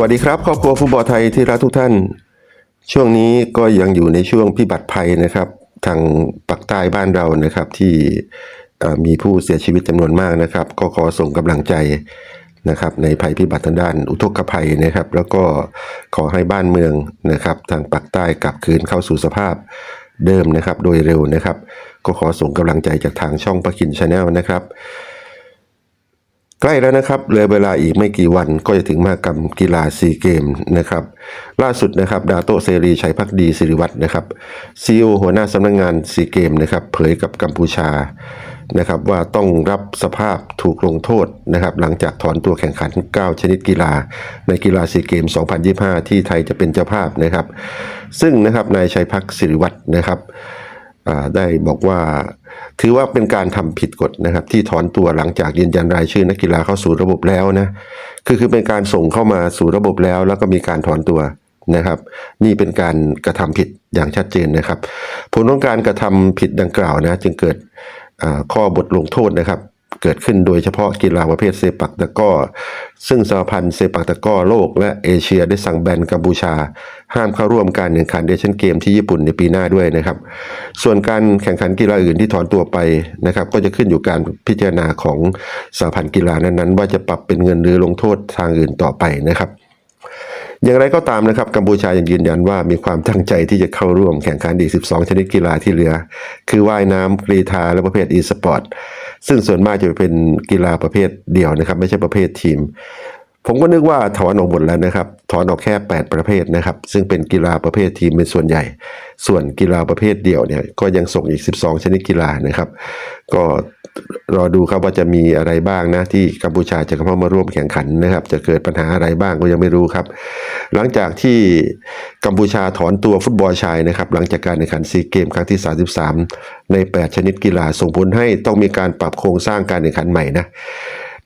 วัสดีครับ ครอบครัวฟุตบอลไทยที่รักทุกท่าน ช่วงนี้ก็ยังอยู่ในช่วงพิบัติภัยนะครับ ทางปักใต้บ้านเรานะครับที่มีผู้เสียชีวิตจำนวนมากนะครับ ก็ขอส่งกำลังใจนะครับในภัยพิบัติทางด้านอุทกภัยนะครับ แล้วก็ขอให้บ้านเมืองนะครับ ทางปักใต้กลับคืนเข้าสู่สภาพเดิมนะครับ โดยเร็วนะครับ ก็ขอส่งกำลังใจจากทางช่องปะกินชาแนลนะครับ ใกล้แล้วนะครับเหลือเวลาอีกไม่กี่วันก็จะถึงมหกรรมกีฬาซีเกมนะครับ ล่าสุดนะครับดาโตเซรีชัยพักดีสิริวัฒน์นะครับซีอหัวหน้าสำนักงงานซีเกมนะครับเผยกับกัมพูชานะครับว่าต้องรับสภาพถูกลงโทษนะครับ หลังจากถอนตัวแข่งขัน 9 ชนิดกีฬา ในกีฬาซีเกม 2025 ที่ไทยจะเป็นเจ้าภาพนะครับ ซึ่งนะครับนายชัยพักสิริวัฒน์นะครับ ได้บอกว่า ถือว่าเป็นการทำผิดกฎนะครับ ที่ถอนตัวหลังจากยืนยันรายชื่อนักกีฬาเข้าสู่ระบบแล้วนะคือคือเป็นการส่งเข้ามาสู่ระบบแล้ว แล้วก็มีการถอนตัวนะครับ นี่เป็นการกระทำผิดอย่างชัดเจนนะครับ ผลของการกระทำผิดดังกล่าวนะ จึงเกิดข้อบทลงโทษนะครับ เกิดขึ้นโดยเฉพาะกีฬาประเภทเซปักตะก้อ ซึ่งสหพันธ์เซปักตะก้อโลกและเอเชียได้สั่งแบนกัมพูชา ห้ามเข้าร่วมการแข่งขันเอเชียนเกมที่ญี่ปุ่นในปีหน้าด้วยนะครับ ส่วนการแข่งขันกีฬาอื่นที่ถอนตัวไปนะครับ ก็จะขึ้นอยู่การพิจารณาของสหพันธ์กีฬานั้นๆ ว่าจะปรับเป็นเงินหรือลงโทษทางอื่นต่อไปนะครับอย่างไรก็ตามนะครับกัมพูชายังยืนยันว่ามีความตั้งใจที่จะเข้าร่วมแข่งขันอีก 12 ชนิดกีฬาที่เหลือ คือว่ายน้ำกรีธาและประเภทอีสปอร์ต ซึ่งส่วนมากจะเป็นกีฬาประเภทเดี่ยวนะครับ ไม่ใช่ประเภททีม ผมก็นึกว่าถอนออกหมดแล้วนะครับ ถอนออกแค่ 8 ประเภทนะครับ ซึ่งเป็นกีฬาประเภททีมเป็นส่วนใหญ่ ส่วนกีฬาประเภทเดี่ยวเนี่ยก็ยังส่งอีก 12 ชนิดกีฬานะครับ ก็รอดูครับว่าจะมีอะไรบ้างนะที่กัมพูชาจะเข้ามาร่วมแข่งขันนะครับ จะเกิดปัญหาอะไรบ้างก็ยังไม่รู้ครับ หลังจากที่กัมพูชาถอนตัวฟุตบอลชายนะครับ หลังจากการแข่งขันซีเกมครั้งที่ 33 ใน 8 ชนิดกีฬาส่งผลให้ต้องมีการปรับโครงสร้างการแข่งขันใหม่นะ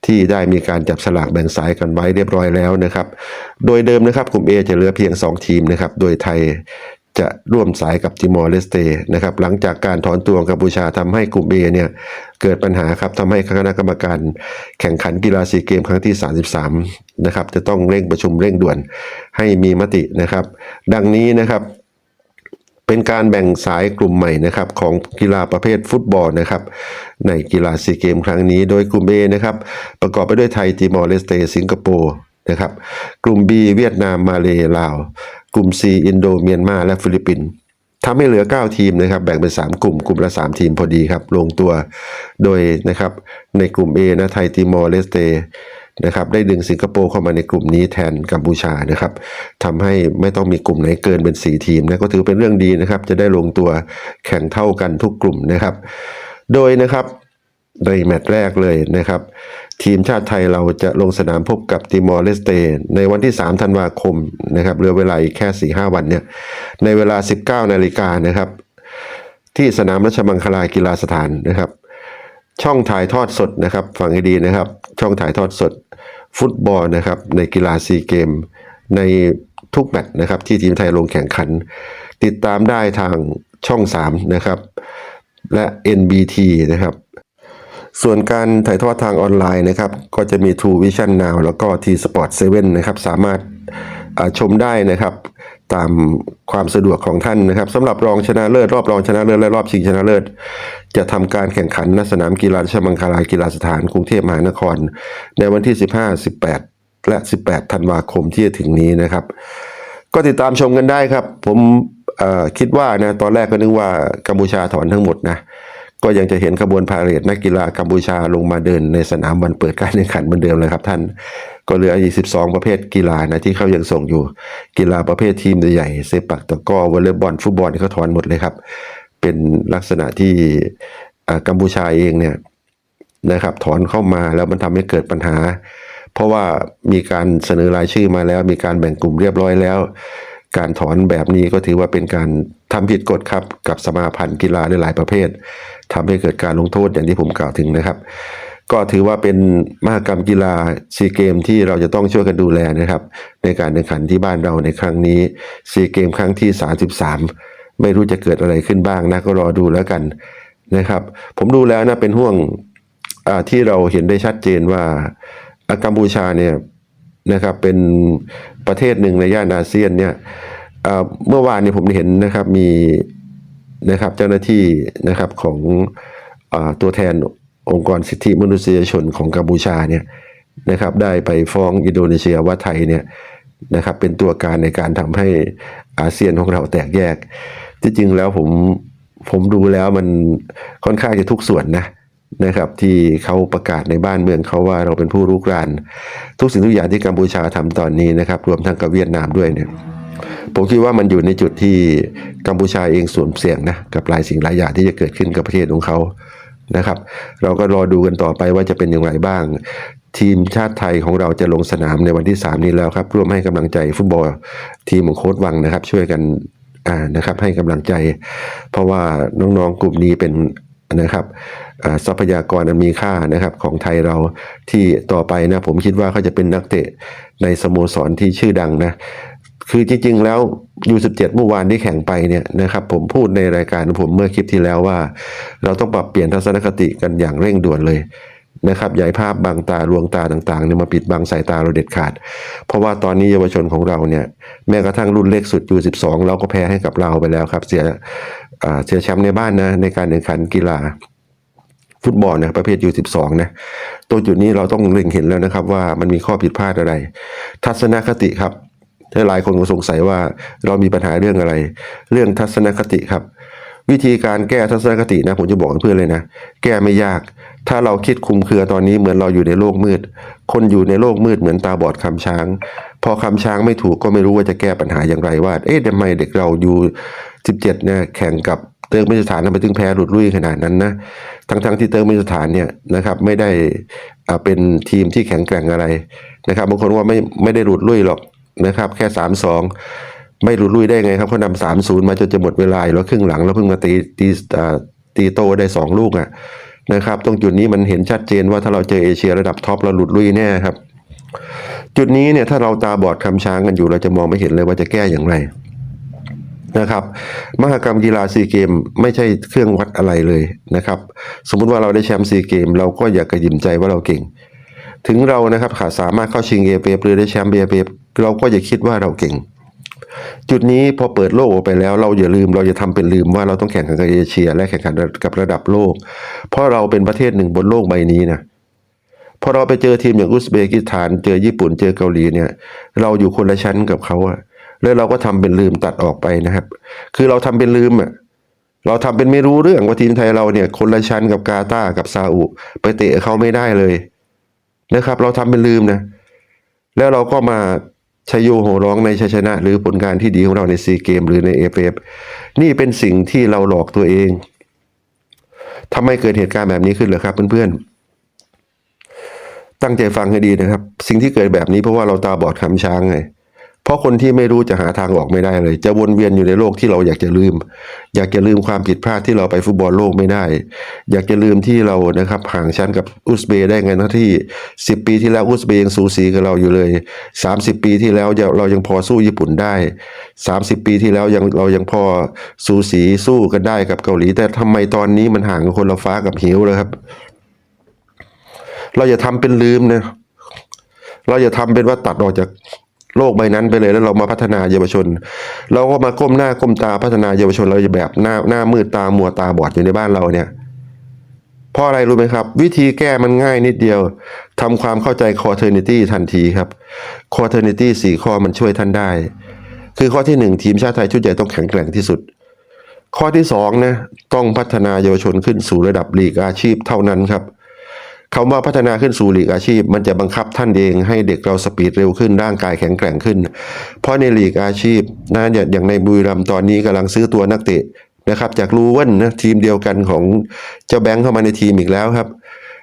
ที่ได้มีการจับสลากแบ่งสายกันไว้เรียบร้อยแล้วนะครับ โดยเดิมนะครับกลุ่ม A จะเหลือเพียง 2 ทีมนะครับ โดยไทยจะร่วมสายกับติมอร์เลสเตนะครับหลังจากการถอนตัวกัมพูชาทำให้กลุ่ม A เนี่ยเกิดปัญหาครับทำให้คณะกรรมการแข่งขันกีฬาซีเกมครั้งที่ 33 นะครับ จะต้องเร่งประชุมเร่งด่วนให้มีมตินะครับ ดังนี้นะครับ เป็นการแบ่งสายกลุ่มใหม่นะครับของกีฬาประเภทฟุตบอลนะครับในกีฬาซีเกมครั้งนี้ โดยกลุ่ม A นะครับประกอบไปด้วยไทยติมอร์เลสเตสิงคโปร์นะครับกลุ่ม B เวียดนามมาเลลาว กลุ่ม C อินโดเมียนมาและฟิลิปปินส์ทำให้เหลือ 9 ทีมนะครับ แบ่งเป็น 3 กลุ่ม กลุ่มละ 3 ทีมพอดีครับ ลงตัว โดยนะครับ ในกลุ่ม A นะ ไทยติมอร์เลสเต นะครับได้ดึงสิงคโปร์เข้ามาในกลุ่มนี้แทนกัมพูชานะครับทำให้ไม่ต้องมีกลุ่มไหนเกินเป็น 4 ทีมนะก็ถือเป็นเรื่องดีนะครับ จะได้ลงตัวแข่งเท่ากันทุกกลุ่มนะครับ โดยนะครับในแมตช์แรกเลยนะครับ ทีมชาติไทยเราจะลงสนามพบกับติมอร์เลสเตในวันที่ 3 ธันวาคมนะครับเหลือเวลาอีกแค่ 4-5 วันเนี่ยในเวลา 19นาฬิกานะครับ ที่สนามราชมังคลากีฬาสถานนะครับ ช่องถ่ายทอดสดนะครับฟังให้ดีนะครับ ช่องถ่ายทอดสด ฟุตบอลนะครับ ในกีฬาซีเกม ในทุกแมตช์นะครับ ที่ทีมไทยลงแข่งขัน ติดตามได้ทางช่อง 3 นะครับ และ NBT นะครับส่วนการถ่ายทอดทางออนไลน์นะครับ ก็จะมี True Vision Now แล้วก็ T Sport 7นะครับ สามารถชมได้นะครับ ตามความสะดวกของท่านนะครับสำหรับรองชนะเลิศรอบรองชนะเลิศและรอบชิงชนะเลิศ จะทำการแข่งขันณสนามกีฬาชมังคลากีฬาสถานกรุงเทพมหานคร ในวันที่ 15 18 และ 18 ธันวาคมที่จะถึงนี้นะครับ ก็ติดตามชมกันได้ครับ ผมคิดว่านะตอนแรกก็นึกว่ากัมพูชาถอนทั้งหมดนะก็ยังจะเห็นขบวนพาเหรดนักกีฬากัมพูชาลงมาเดินในสนามวันเปิดการแข่งขันเหมือนเดิมเลยครับท่าน ก็เหลืออีก 12 ประเภทกีฬานะที่เขายังส่งอยู่ กีฬาประเภททีมใหญ่เซปักตะก้อวอลเลย์บอลฟุตบอลเขาถอนหมดเลยครับ เป็นลักษณะที่อ่ากัมพูชาเองเนี่ยนะครับถอนเข้ามาแล้วมันทำให้เกิดปัญหา เพราะว่ามีการเสนอรายชื่อมาแล้ว มีการแบ่งกลุ่มเรียบร้อยแล้ว การถอนแบบนี้ก็ถือว่าเป็นการทำผิดกฎครับกับสมาพันธ์กีฬาหลายประเภททำให้เกิดการลงโทษอย่างที่ผมกล่าวถึงนะครับ ก็ถือว่าเป็นมหกรรมกีฬาซีเกมที่เราจะต้องช่วยกันดูแลนะครับ ในการแข่งขันที่บ้านเราในครั้งนี้ซีเกมครั้งที่ 33 ไม่รู้จะเกิดอะไรขึ้นบ้างนะก็รอดูแล้วกันนะครับ ผมดูแล้วนะเป็นห่วงที่เราเห็นได้ชัดเจนว่ากัมพูชาเนี่ยนะครับเป็นประเทศหนึ่งในย่านอาเซียนเนี่ยเมื่อวานนี้ผมเห็นนะครับมีนะครับเจ้าหน้าที่นะครับของอตัวแทน องค์กรสิทธิมนุษยชนของกัมพูชาเนี่ยนะครับได้ไปฟ้องอินโดนีเซียว่าไทยเนี่ยนะครับเป็นตัวการในการทำให้อาเซียนของเราแตกแยก ที่จริงแล้วผมผมดูแล้วมันค่อนข้างจะทุกส่วนนะนะครับที่เขาประกาศในบ้านเมืองเขาว่าเราเป็นผู้รุกราน ทุกสิ่งทุกอย่างที่กัมพูชาทำตอนนี้นะครับรวมทั้งกับเวียดนามด้วยเนี่ยผมคิดว่ามันอยู่ในจุดที่กัมพูชาเองสวมเสี่ยงนะกับหลายสิ่งหลายอย่างที่จะเกิดขึ้นกับประเทศของเขา นะครับ เราก็รอดูกันต่อไปว่าจะเป็นอย่างไรบ้าง ทีมชาติไทยของเราจะลงสนามในวันที่ 3 นี้แล้วครับ ร่วมให้กำลังใจฟุตบอลทีมของโค้ชวังนะครับ ช่วยกันอ่านะครับให้กำลังใจ เพราะว่าน้องๆกลุ่มนี้เป็นนะครับทรัพยากรอันมีค่านะครับของไทยเราที่ต่อไปนะผมคิดว่าเขาจะเป็นนักเตะในสโมสรที่ชื่อดังนะ คือจริงๆแล้วยู17เมื่อวานที่แข่งไปเนี่ยนะครับผมพูดในรายการผมเมื่อคลิปที่แล้วว่า เราต้องปรับเปลี่ยนทัศนคติกันอย่างเร่งด่วนเลยนะครับย่าให้ภาพบางตาลวงตาต่างๆเนี่ยมาปิดบังสายตาเราเด็ดขาด เพราะว่าตอนนี้เยาวชนของเราเนี่ยแม้กระทั่งรุ่นเล็กสุดยู12เราก็แพ้ให้กับเราไปแล้วครับ เสียอ่าเสียแชมป์ในบ้านนะในการแข่งขันกีฬาฟุตบอลนะประเภทยู12นะตรงจุดนี้เราต้องเล็งเห็นแล้วนะครับว่ามันมีข้อผิดพลาดอะไร ทัศนคติครับ ถ้าหลายคนก็สงสัยว่าเรามีปัญหาเรื่องอะไร เรื่องทัศนคติครับ วิธีการแก้ทัศนคตินะผมจะบอกเพื่อนเลยนะ แก้ไม่ยาก ถ้าเราคิดคุมเครือตอนนี้เหมือนเราอยู่ในโลกมืด คนอยู่ในโลกมืดเหมือนตาบอดคำช้าง พอคำช้างไม่ถูกก็ไม่รู้ว่าจะแก้ปัญหาอย่างไรว่า เอ๊ะทำไมเด็กเราอยู่ 17เนี่ยแข่งกับเติร์กมิสถานทำไมถึงแพ้หลุดลุ่ยขนาดนั้นนะ ทั้งๆที่เติร์กมิสถานเนี่ยนะครับไม่ได้เป็นทีมที่แข็งแกร่งอะไรนะครับบางคนว่าไม่ไม่ได้หลุดลุ่ยหรอก นะครับ แค่สามสองไม่หลุดลุ่ยได้ไงครับเขานำสามศูนย์มาจนจะหมดเวลาแล้วครึ่งหลังแล้วเพิ่งมาตีตีตีโตได้สองลูกอะนะครับ ตรงจุดนี้มันเห็นชัดเจนว่าถ้าเราเจอเอเชียระดับท็อปเราหลุดลุยแน่ครับ จุดนี้เนี่ยถ้าเราตาบอดคำช้างกันอยู่เราจะมองไม่เห็นเลยว่าจะแก้อย่างไรนะครับมหกรรมกีฬาซีเกมไม่ใช่เครื่องวัดอะไรเลยนะครับ สมมุติว่าเราได้แชมป์ซีเกมเราก็อย่ากระยิมใจว่าเราเก่ง ถึงเรานะครับขาดสามารถเข้าชิงเอเปหรือได้แชมป์เอเป เราก็อย่าคิดว่าเราเก่ง จุดนี้พอเปิดโลกออกไปแล้ว เราอย่าลืมเราจะทำเป็นลืมว่าเราต้องแข่งขันกับเอเชีย และแข่งขันกับระดับโลก เพราะเราเป็นประเทศหนึ่งบนโลกใบนี้นะพอเราไปเจอทีมอย่างอุซเบกิสถาน เจอญี่ปุ่นเจอเกาหลีเนี่ย เราอยู่คนละชั้นกับเขาอะแล้วเราก็ทำเป็นลืมตัดออกไปนะครับ คือเราทำเป็นลืมอะเราทำเป็นไม่รู้เรื่องว่าทีมไทยเราเนี่ย คนละชั้นกับกาตาร์กับซาอุไปเตะเขาไม่ได้เลยนะครับ เราทำเป็นลืมนะ แล้วเราก็มา ชยโยโหร้องในชัยชนะ หรือผลงานที่ดีของเราในซีเกมหรือในเอฟเอฟนี่เป็นสิ่งที่เราหลอกตัวเองทำไมเกิดเหตุการณ์แบบนี้ขึ้นเหรอครับเพื่อนๆตั้งใจฟังให้ดีนะครับ สิ่งที่เกิดแบบนี้เพราะว่าเราตาบอดคำช้างไง เพราะคนที่ไม่รู้จะหาทางออกไม่ได้เลย จะวนเวียนอยู่ในโลกที่เราอยากจะลืม อยากจะลืมความผิดพลาดที่เราไปฟุตบอลโลกไม่ได้ อยากจะลืมที่เรานะครับห่างชั้นกับอุซเบย์ได้ไงนะที่ 10 ปีที่แล้วอุซเบย์ยังสูสีกับเราอยู่เลย 30 ปีที่แล้วเรายังพอสู้ญี่ปุ่นได้ 30 ปีที่แล้วยังเรายังพอสูสีสู้กันได้กับเกาหลี แต่ทำไมตอนนี้มันห่างกันคนละฟ้ากับหิวเลยครับ เราอย่าทำเป็นลืมนะเราอย่าทำเป็นว่าตัดออกจาก โลกใบนั้นไปเลยแล้วเรามาพัฒนาเยาวชน เราก็มาก้มหน้าก้มตาพัฒนาเยาวชนเราจะแบบหน้าหน้ามืดตามัวตาบอดอยู่ในบ้านเราเนี่ยเพราะอะไรรู้ไหมครับ วิธีแก้มันง่ายนิดเดียวทำความเข้าใจ quaternity ทันทีครับ quaternity สี่ข้อมันช่วยท่านได้ คือข้อที่หนึ่งทีมชาติไทยชุดใหญ่ต้องแข็งแกร่งที่สุด ข้อที่สองนะต้องพัฒนาเยาวชนขึ้นสู่ระดับลีกอาชีพเท่านั้นครับ คำว่าพัฒนาขึ้นสู่ลีกอาชีพ มันจะบังคับท่านเองให้เด็กเราสปีดเร็วขึ้นร่างกายแข็งแกร่งขึ้น เพราะในลีกอาชีพนะอย่างในบุรีรัมย์ตอนนี้กำลังซื้อตัวนักเตะนะครับจากลูเว่นนะทีมเดียวกันของเจ้าแบงค์เข้ามาในทีมอีกแล้วครับ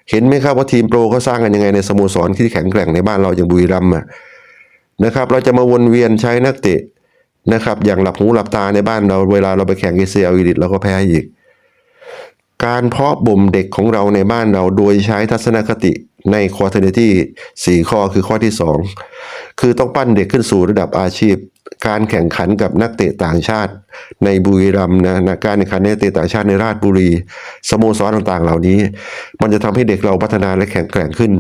เห็นไหมครับว่าทีมโปรเขาสร้างกันยังไงในสโมสรที่แข็งแกร่งในบ้านเราอย่างบุรีรัมย์นะครับ เราจะมาวนเวียนใช้นักเตะนะครับอย่างหลับหูหลับตาในบ้านเราเวลาเราไปแข่งเอเชียอีลิตเราก็แพ้อีก การเพาะบ่มเด็กของเราในบ้านเราโดยใช้ทัศนคติใน quaternity สี่ข้อคือข้อที่สองคือต้องปั้นเด็กขึ้นสู่ระดับอาชีพ การแข่งขันกับนักเตะต่างชาติในบุรีรัมย์นะนะการแข่งขันในนักเตะต่างชาติในราชบุรี สโมสรต่างๆ เหล่านี้ มันจะทำให้เด็กเราพัฒนาและแข็งแกร่งขึ้น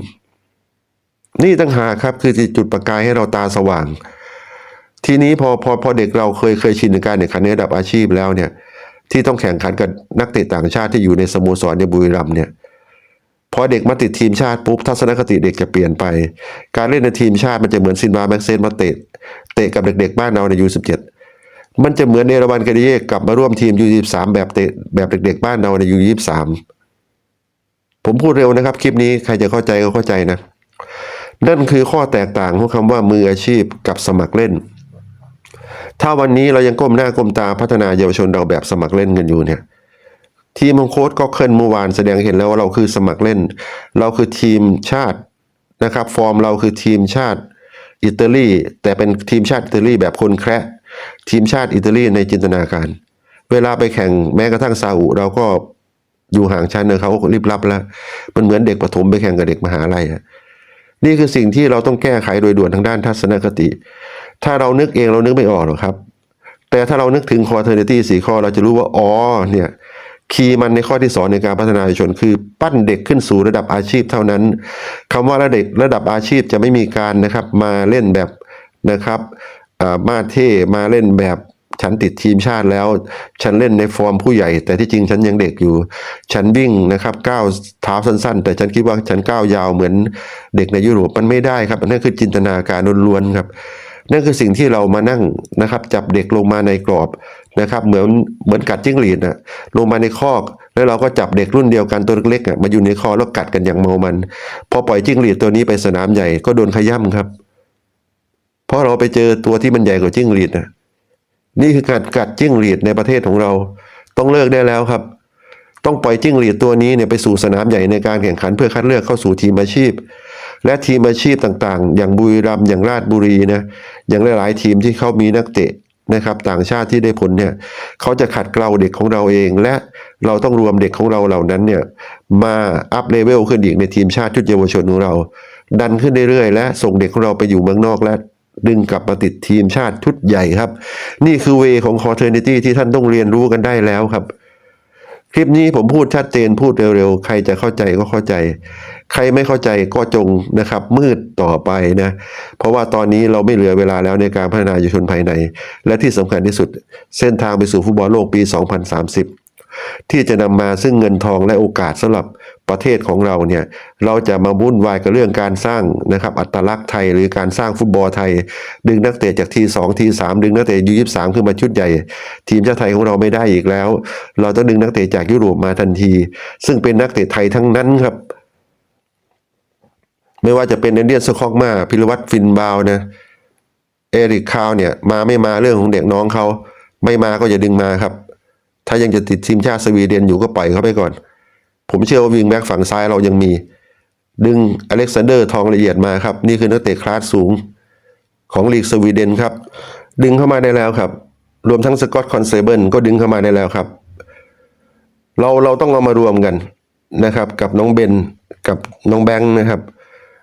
นี่ตั้งหากครับคือจุดประกายให้เราตาสว่าง ทีนี้พอพอพอเด็กเราเคยเคยชินกับการแข่งขันในระดับอาชีพแล้วเนี่ย ที่ต้องแข่งขันกับนักเตะต่างชาติที่อยู่ในสโมสรในบุรีรัมเนี่ยพอเด็กมาติดทีมชาติปุ๊บทัศนคติเด็กจะเปลี่ยนไป การเล่นในทีมชาติมันจะเหมือนซินวาแม็กเซนมาเตะเตะกับเด็กๆบ้านเราในยูสิบเจ็ดมันจะเหมือนเนรวันกาดิเยกกลับมาร่วมทีมยูยี่สามแบบเตะแบบเด็กๆบ้านเราในยูยี่สามผมพูดเร็วนะครับ คลิปนี้ใครจะเข้าใจก็เข้าใจนะ นั่นคือข้อแตกต่างของคำว่ามืออาชีพกับสมัครเล่น ถ้าวันนี้เรายังก้มหน้าก้มตาพัฒนาเยาวชนเราแบบสมัครเล่นกันอยู่เนี่ย ทีมของโค้ชก็เคลื่อนเมื่อวานแสดงเห็นแล้วว่าเราคือสมัครเล่น เราคือทีมชาตินะครับ ฟอร์มเราคือทีมชาติอิตาลีแต่เป็นทีมชาติอิตาลีแบบคนแคระทีมชาติอิตาลีในจินตนาการ เวลาไปแข่งแม้กระทั่งซาอุเราก็อยู่ห่างชั้นเนอเขาก็รีบรับแล้ว มันเหมือนเด็กประถมไปแข่งกับเด็กมหาลัยอะนี่คือสิ่งที่เราต้องแก้ไขโดยด่วนทางด้านทัศนคติ ถ้าเรานึกเองเรานึกไม่ออกหรอกครับ แต่ถ้าเรานึกถึงคอเทอร์เนตี้สี่ข้อเราจะรู้ว่าอ๋อเนี่ยคีย์มันในข้อที่สอนในการพัฒนาเยาวชนคือปั้นเด็กขึ้นสู่ระดับอาชีพเท่านั้นคำว่าระดับระดับอาชีพจะไม่มีการนะครับ มาเล่นแบบนะครับอ่ามาเท่มาเล่นแบบฉันติดทีมชาติแล้ว ฉันเล่นในฟอร์มผู้ใหญ่ แต่ที่จริงฉันยังเด็กอยู่ ฉันวิ่งนะครับก้าวเท้าสั้น ๆ แต่ฉันคิดว่าฉันก้าวยาวเหมือนเด็กในยุโรปมันไม่ได้ครับนั่นคือจินตนาการล้วนๆครับ นั่นคือสิ่งที่เรามานั่งนะครับ จับเด็กลงมาในกรอบนะครับ เหมือนเหมือนกัดจิ้งหรีดนะลงมาในคอก แล้วเราก็จับเด็กรุ่นเดียวกันตัวเล็กๆอะมาอยู่ในคอแล้วกัดกันอย่างเมามัน พอปล่อยจิ้งหรีดตัวนี้ไปสนามใหญ่ก็โดนขย้ำครับ เพราะเราไปเจอตัวที่มันใหญ่กว่าจิ้งหรีดนะนี่คือการกัดจิ้งหรีดในประเทศของเรา ต้องเลิกได้แล้วครับ ต้องปล่อยจิ้งหรีดตัวนี้เนี่ยไปสู่สนามใหญ่ในการแข่งขันเพื่อคัดเลือกเข้าสู่ทีมอาชีพ และทีมอาชีพต่างๆ อย่างบุรีรัมย์อย่างราชบุรีนะอย่างหลายๆทีมที่เขามีนักเตะนะครับต่างชาติที่ได้ผลเนี่ยเขาจะขัดเกลาเด็กของเราเอง และเราต้องรวมเด็กของเราเหล่านั้นเนี่ยมาอัพเลเวลขึ้นอีกในทีมชาติชุดเยาวชนของเรา ดันขึ้นเรื่อยๆและส่งเด็กของเราไปอยู่เมืองนอกและดึงกลับมาติดทีมชาติชุดใหญ่ครับ นี่คือเวของคอเทอร์นิตี้ที่ท่านต้องเรียนรู้กันได้แล้วครับ คลิปนี้ผมพูดชัดเจนพูดเร็วๆ ใครจะเข้าใจก็เข้าใจ ใครไม่เข้าใจก็จงนะครับมืดต่อไปนะเพราะว่าตอนนี้เราไม่เหลือเวลาแล้วในการพัฒนาเยาวชนภายใน และที่สำคัญที่สุด เส้นทางไปสู่ฟุตบอลโลกปี 2030 ที่จะนำมาซึ่งเงินทองและโอกาสสำหรับประเทศของเราเนี่ยเราจะมาวุ่นวายกับเรื่องการสร้างนะครับอัตลักษณ์ไทยหรือการสร้างฟุตบอลไทย ดึงนักเตะจากทีสองทีสามดึงนักเตะยูยี่สามขึ้นมาชุดใหญ่ ทีมชาติไทยของเราไม่ได้อีกแล้ว เราต้องดึงนักเตะจากยุโรปมาทันที ซึ่งเป็นนักเตะไทยทั้งนั้นครับ ไม่ว่าจะเป็นเอเดียนสคอกมาพิรวัตรฟินบาวนะเอริกคาวเนี่ยมาไม่มาเรื่องของเด็กน้องเขาไม่มาก็อย่าดึงมาครับ ถ้ายังจะติดทีมชาติสวีเดนอยู่ก็ปล่อยเขาไปก่อน ผมเชื่อว่าวิงแบ็กฝั่งซ้ายเรายังมี ดึงอเล็กซานเดอร์ทองละเอียดมาครับ นี่คือนักเตะคลาสสูงของลีกสวีเดนครับ ดึงเข้ามาได้แล้วครับ รวมทั้งสกอตคอนเซเบิลก็ดึงเข้ามาได้แล้วครับ เราเราต้องเอามารวมกันนะครับ กับน้องเบนกับน้องแบงค์นะครับ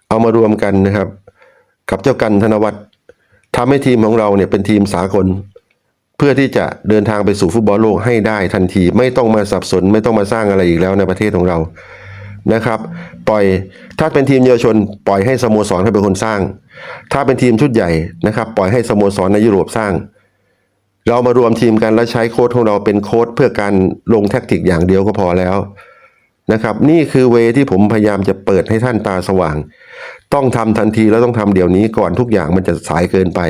เอามารวมกันนะครับกับเจ้ากันธนวัฒน์ทำให้ทีมของเราเนี่ยเป็นทีมสากล เพื่อที่จะเดินทางไปสู่ฟุตบอลโลกให้ได้ทันที ไม่ต้องมาสับสน ไม่ต้องมาสร้างอะไรอีกแล้วในประเทศของเรานะครับ ปล่อยถ้าเป็นทีมเยาวชน ปล่อยให้สโมสรให้เป็นคนสร้าง ถ้าเป็นทีมชุดใหญ่นะครับ ปล่อยให้สโมสรในยุโรปสร้าง เรามารวมทีมกันแล้วใช้โค้ดของเราเป็นโค้ดเพื่อการลงแท็กติกอย่างเดียวก็พอแล้ว นะครับ นี่คือเวที่ผมพยายามจะเปิดให้ท่านตาสว่าง ต้องทำทันทีแล้วต้องทำเดี๋ยวนี้ก่อนทุกอย่างมันจะสายเกินไป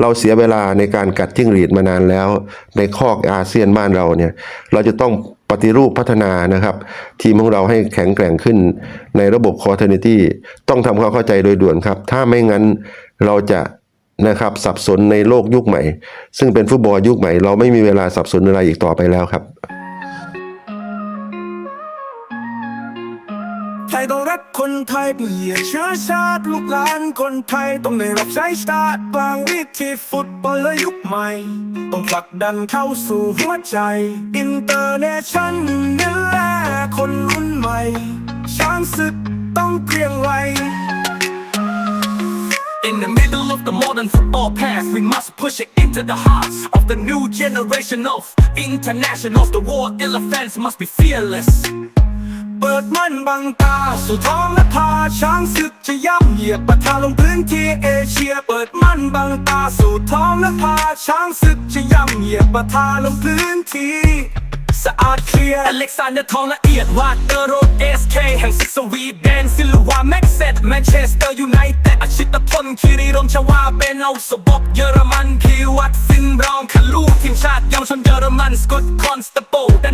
เราเสียเวลาในการกัดจิ้งหรีดมานานแล้ว ในคอกอาเซียนบ้านเราเนี่ย เราจะต้องปฏิรูปพัฒนานะครับ ทีมของเราให้แข็งแกร่งขึ้นในระบบคอร์เทนิตี้ต้องทำความเข้าใจโดยด่วนครับ ถ้าไม่งั้นเราจะนะครับสับสนในโลกยุคใหม่ ซึ่งเป็นฟุตบอลยุคใหม่ เราไม่มีเวลาสับสนอะไรอีกต่อไปแล้วครับ ทยต้องรักคนไทยเปลี่ยนเชื้อชาติลูกหลานคนไทยต้องได้รับใช้ชาติบางวิธีฟุตบอลและยุคใหม่ ต้องผลักดันเข้าสู่หัวใจอินเตอร์เนชั่นนี่แลคนรุ่นใหม่ ช้างศึกต้องเกรียงไกร In the middle of the modern football past, we must push it into the hearts of the new generation of internationals. The war elephants must be fearless. เปิดมั่นบังตาสู่ท้องและพาช้างศึกจะย่ำเหยียบปะทะลงพื้นที่เอเชีย เปิดมั่นบังตาสู่ท้องและพาช้างศึกจะย่ำเหยียบปะทะลงพื้นที่สะอาดเคลียร์อเล็กซานเดอร์ทองละเอียดวาดเตอร์โรดเอสเคแห่งซิกสวีเดนซิลวาแม็กเซตแมนเชสเตอร์ยูไนเต็ดอาชิตพลคิริรมชวาเป็นเอาสบกเยอรมันพีวัตฟินบรองคาลูทีมชาติเยาวชนเยอรมันสกอตคอนสเตโปดัน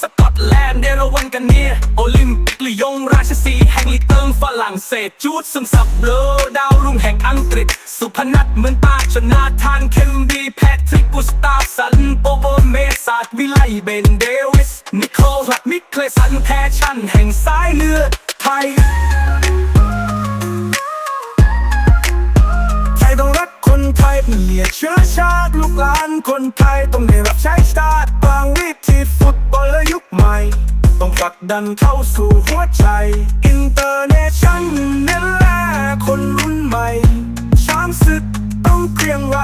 สกอตแลนด์เดรวันกันเนียโอลิมปิกลียงราชสีแห่งลิเติงฝรั่งเศสจูดซึมซับเบลอดาวรุ่งแห่งอังกฤษ สุพนัทเหมือนตาชนาทานเคมบีแพทริกกุสตาฟสันโปโบเมสาดวิไลเบนเดวิสนิโคลัดมิเคลสันแพชชั่นแห่งสายเลือดไทย เป็นเหลียดเชื้อชาติลูกหลานคนไทยต้องได้รับใช้ชาติบางวิธีฟุตบอลและยุคใหม่ ต้องผลักดันเข้าสู่หัวใจ อินเตอร์เนชั่นเน้นแลคนรุ่นใหม่ ช้างศึกต้องเกรียงไกร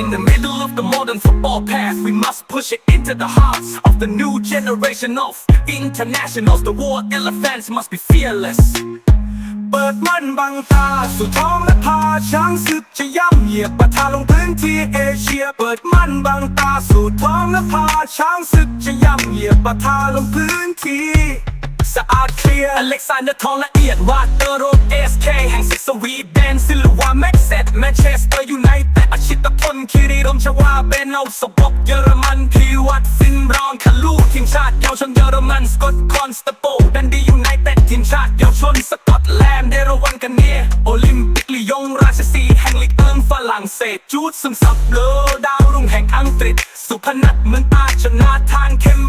In the middle of the modern football path, we must push it into the hearts of the new generation of internationals. The war elephants must be fearless. เปิดมั่นบังตาสู่ท้องและพาช้างศึกจะย่ำเหยียบปะทะลงพื้นที่เอเชีย เปิดมั่นบังตาสู่ท้องและพาช้างศึกจะย่ำเหยียบปะทะลงพื้นที่ สะอาดเคลียร์อเล็กซานเดอร์ทองละเอียดวาดเตอร์โรดเอสเคแห่งซิกสวีเดนซิลวาแม็กเซตแมนเชสเตอร์ยูไนเต็ดอาชิตพลคิริรมชวาเป็นเอาสบกเยอรมันพีวัตฟินรองคาลูทีมชาติเยาวชนเยอรมันสกอตคอนสเตโปดันดียูไนเต็ดทีมชาติเยาวชนสกอตแลนด์เดรวันกันเนียโอลิมปิกลียงราชสีแห่งลีกเอิงฝรั่งเศสจูดซึมซับเลอดาวรุ่งแห่งอังกฤษ สุพนัทเหมือนตาชนาทานเคม